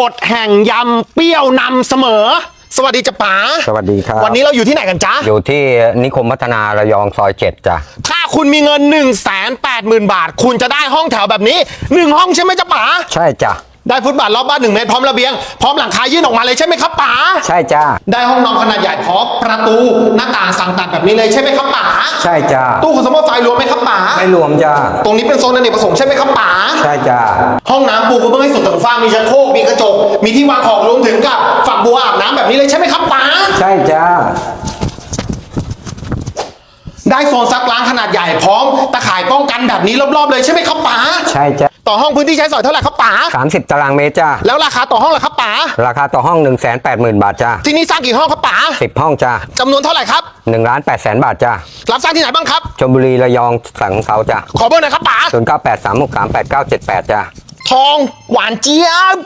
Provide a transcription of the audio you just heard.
กฎแห่งยำเปรี้ยวนำเสมอ สวัสดีจ้ะป๋าสวัสดีครับ วันนี้เราอยู่ที่ไหนกันจ๊ะ อยู่ที่นิคมพัฒนาระยองซอยเจ็ดจ้ะ ถ้าคุณมีเงิน 1 8 0 0 0 0 บาท คุณจะได้ห้องแถวแบบนี้ 1 ห้องใช่ไหมจ๊ะป๋า ใช่จ้ะ ได้ฟุตบาทรอบบ้านหนึ่งเมตรพร้อมระเบียง พร้อมหลังคายื่นออกมาเลยใช่ไหมครับป๋าใช่จ้ะได้ห้องนอนขนาดใหญ่พร้อมประตูหน้าต่างสั่งตัดแบบนี้เลยใช่ไหมครับป๋าใช่จ้ะตู้คอนซูเมอร์ไฟรวมไหมครับป๋าไม่รวมจ้ะตรงนี้เป็นโซนอเนกประสงค์ใช่ไหมครับป๋าใช่จ้ะห้องน้ำปูกระเบื้องให้สุดถึงฟ้ามีชักโครกมีกระจก มีที่วางของรวมถึงกับฝักบัวอาบน้ำแบบนี้เลยใช่ไหมครับป๋าใช่จ้ะ ได้โซนซักล้างขนาดใหญ่พร้อมตะข่ายป้องกันแบบนี้รอบๆเลยใช่ไหมครับป๋าใช่จ้ะต่อห้องพื้นที่ใช้สอยเท่าไหร่ครับป๋าสามสิบตารางเมตรจ้ะแล้วราคาต่อห้องล่ะครับป๋าราคาต่อห้อง1นึ่งแสนแปดหมื่นบาทจ้ะที่นี่สร้างกี่ห้องครับป๋าสิบห้องจ้ะจำนวนเท่าไหร่ครับหนึ่งล้านแปดแสนบาทจ้ะรับสร้างที่ไหนบ้างครับชลบุรีระยองสังเสาจ้ะขอเบอร์หน่อยครับป๋าศูนย์เก้าแปดสามหกสามแปดเก้าเจ็ดแปดจ้ะทองหวานเจี๊ยบ